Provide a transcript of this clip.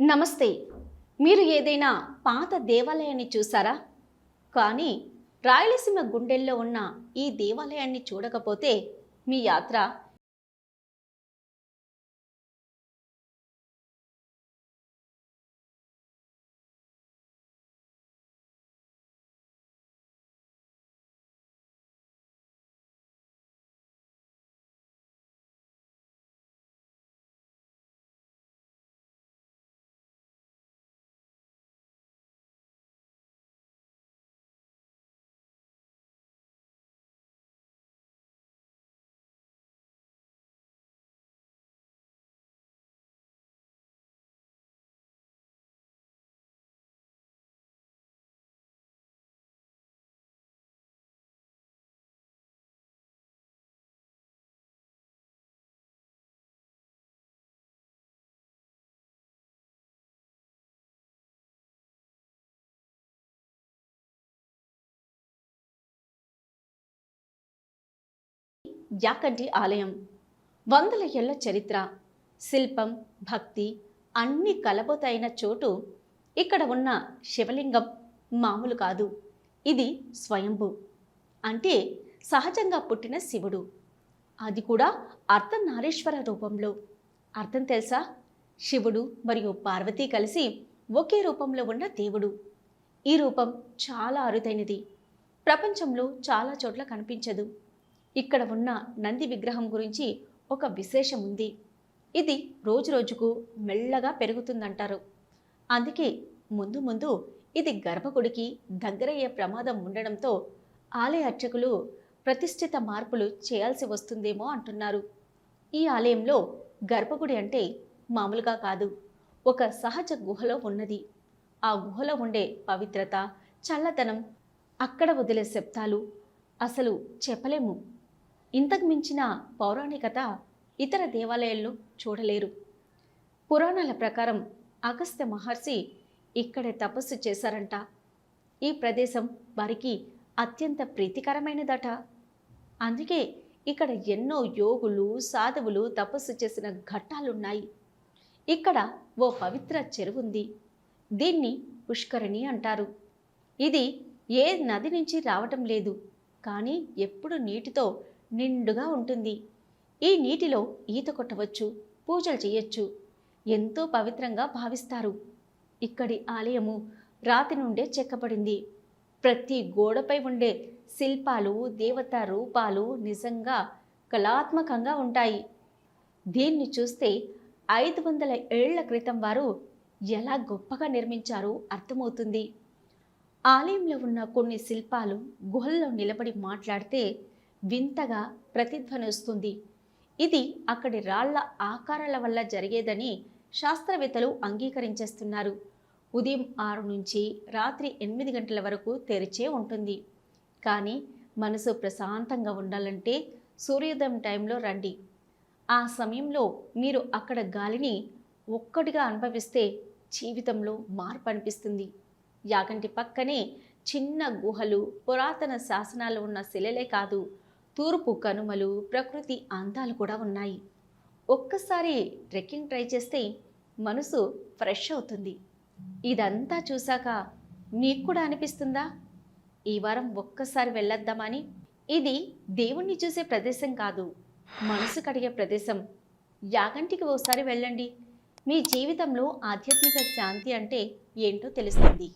నమస్తే. మీరు ఏదైనా పాత దేవాలయాన్ని చూసారా? కానీ రాయలసీమ గుండెల్లో ఉన్న ఈ దేవాలయాన్ని చూడకపోతే మీ యాత్ర యాకంటి ఆలయం. వందల ఏళ్ళ చరిత్ర శిల్పం భక్తి అన్ని కలబోతైన చోటు ఇక్కడ ఉన్న శివలింగం మామూలు కాదు. ఇది స్వయంభు. అంటే సహజంగా పుట్టిన శివుడు. అది కూడా అర్ధనారీశ్వర రూపంలో. అర్థం తెలుసా? శివుడు మరియు పార్వతి కలిసి ఒకే రూపంలో ఉన్న దేవుడు. ఈ రూపం చాలా అరుదైనది. ప్రపంచంలో చాలా చోట్ల కనిపించదు. ఇక్కడ ఉన్న నంది విగ్రహం గురించి ఒక విశేషం ఉంది. ఇది రోజురోజుకు మెల్లగా పెరుగుతుందంటారు. అందుకే ముందు ముందు ఇది గర్భగుడికి దగ్గరయ్యే ప్రమాదం ఉండడంతో ఆలయ అర్చకులు ప్రతిష్ఠిత మార్పులు చేయాల్సి వస్తుందేమో అంటున్నారు. ఈ ఆలయంలో గర్భగుడి అంటే మామూలుగా కాదు ఒక సహజ గుహలో ఉన్నది. ఆ గుహలో ఉండే పవిత్రత చల్లదనం అక్కడ వదిలే శబ్దాలు అసలు చెప్పలేము. ఇంతకు మించిన పౌరాణికత ఇతర దేవాలయాల్లో చూడలేరు. పురాణాల ప్రకారం అగస్త్య మహర్షి ఇక్కడే తపస్సు చేశారంట. ఈ ప్రదేశం వారికి అత్యంత ప్రీతికరమైనదట. అందుకే ఇక్కడ ఎన్నో యోగులు సాధువులు తపస్సు చేసిన ఘట్టాలున్నాయి. ఇక్కడ ఓ పవిత్ర చెరువు ఉంది. దీన్ని పుష్కరిణి అంటారు. ఇది ఏ నది నుంచి రావటం లేదు. కానీ ఎప్పుడు నీటితో నిండుగా ఉంటుంది. ఈ నీటిలో ఈత కొట్టవచ్చు పూజలు చేయొచ్చు. ఎంతో పవిత్రంగా భావిస్తారు. ఇక్కడి ఆలయము రాతి నుండే చెక్కబడింది. ప్రతి గోడపై ఉండే శిల్పాలు దేవతా రూపాలు నిజంగా కళాత్మకంగా ఉంటాయి. దీన్ని చూస్తే ఐదు వందల ఏళ్ళ క్రితం వారు ఎలా గొప్పగా నిర్మించారో అర్థమవుతుంది. ఆలయంలో ఉన్న కొన్ని శిల్పాలు గుహల్లో నిలబడి మాట్లాడితే వింతగా ప్రతిధ్వనిస్తుంది. ఇది అక్కడి రాళ్ళ ఆకారాల వల్ల జరిగేదని శాస్త్రవేత్తలు అంగీకరించేస్తున్నారు. ఉదయం ఆరు నుంచి రాత్రి ఎనిమిది గంటల వరకు తెరిచే ఉంటుంది. కానీ మనసు ప్రశాంతంగా ఉండాలంటే సూర్యోదయం టైంలో రండి. ఆ సమయంలో మీరు అక్కడ గాలిని ఒక్కటిగా అనుభవిస్తే జీవితంలో మార్పు అనిపిస్తుంది. యాగంటి పక్కనే చిన్న గుహలు పురాతన శాసనాలు ఉన్న శిలలే కాదు తూర్పు కనుమలు ప్రకృతి అందాలు కూడా ఉన్నాయి. ఒక్కసారి ట్రెక్కింగ్ ట్రై చేస్తే మనసు ఫ్రెష్ అవుతుంది. ఇదంతా చూశాక మీకు కూడా అనిపిస్తుందా? ఈ వారం ఒక్కసారి వెళ్ళొద్దామని. ఇది దేవుణ్ణి చూసే ప్రదేశం కాదు మనసు కడిగే ప్రదేశం. యాగంటికి ఓసారి వెళ్ళండి. మీ జీవితంలో ఆధ్యాత్మిక శాంతి అంటే ఏంటో తెలుస్తుంది.